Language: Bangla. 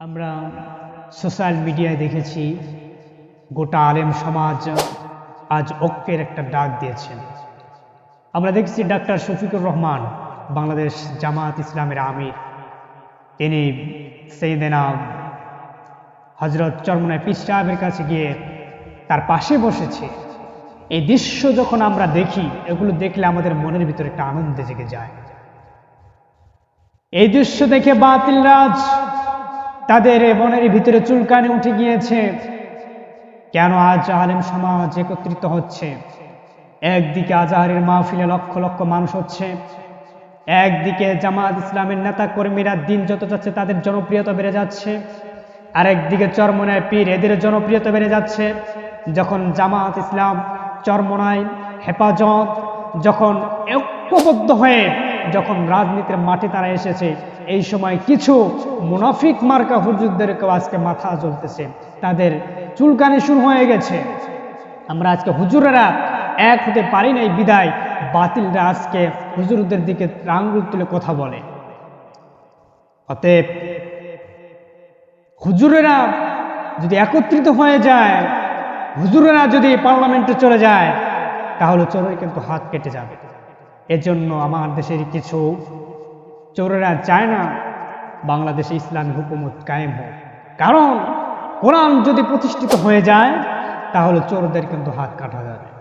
আমরা সোশ্যাল মিডিয়ায় দেখেছি, গোটা আলেম সমাজ আজ ঐক্যের একটা ডাক দিয়েছেন আমরা দেখছি ডাক্তার শফিকুর রহমান, বাংলাদেশ জামাত ইসলামের আমির। তিনি সেইদেনা হজরত চরমনায় পিস সাহেবের কাছে গিয়ে তার পাশে বসেছে। এই দৃশ্য যখন আমরা দেখি, এগুলো দেখলে আমাদের মনের ভিতরে একটা আনন্দ জেগে যায়। এই দৃশ্য দেখে বাতিল রাজ তাদের বনের ভিতরে চুলকানি উঠে গিয়েছে। কেন আজ আলেম সমাজ একত্রিত হচ্ছে? একদিকে আজাহারের মাহফিলে লক্ষ লক্ষ মানুষ হচ্ছে। একদিকে জামাত ইসলামের নেতা কর্মীরা দিন যত যাচ্ছে তাদের জনপ্রিয়তা বেড়ে যাচ্ছে। আরেকদিকে চরমনায় পীর এদের জনপ্রিয়তা বেড়ে যাচ্ছে। যখন জামাত ইসলাম চরমনায় হেফাজত, যখন ঐক্যবদ্ধ হয়ে যখন রাজনীতির মাঠে তারা এসেছে, এই সময় কিছু মুনাফিক মার্কা হুজুরদেরকেও আজকে মাথা জ্বলতেছে। তাদের চুলকানি শুরু হয়ে গেছে। আমরা আজকে হুজুরেরা এক হতে পারি নাই বিদায়। বাতিলরা আজকে হুজুরদের দিকে আঙ্গুল তুলে কথা বলে। অতএব হুজুরেরা যদি একত্রিত হয়ে যায়, হুজুরেরা যদি পার্লামেন্টে চলে যায়, তাহলে চোরের কিন্তু হাত কেটে যাবে। এজন্য আমার দেশের কিছু চোরেরা চায় না বাংলাদেশে ইসলামী হুকুমত কায়েম হোক। কারণ কোরআন যদি প্রতিষ্ঠিত হয়ে যায়, তাহলে চোরদের কিন্তু হাত কাটা যাবে।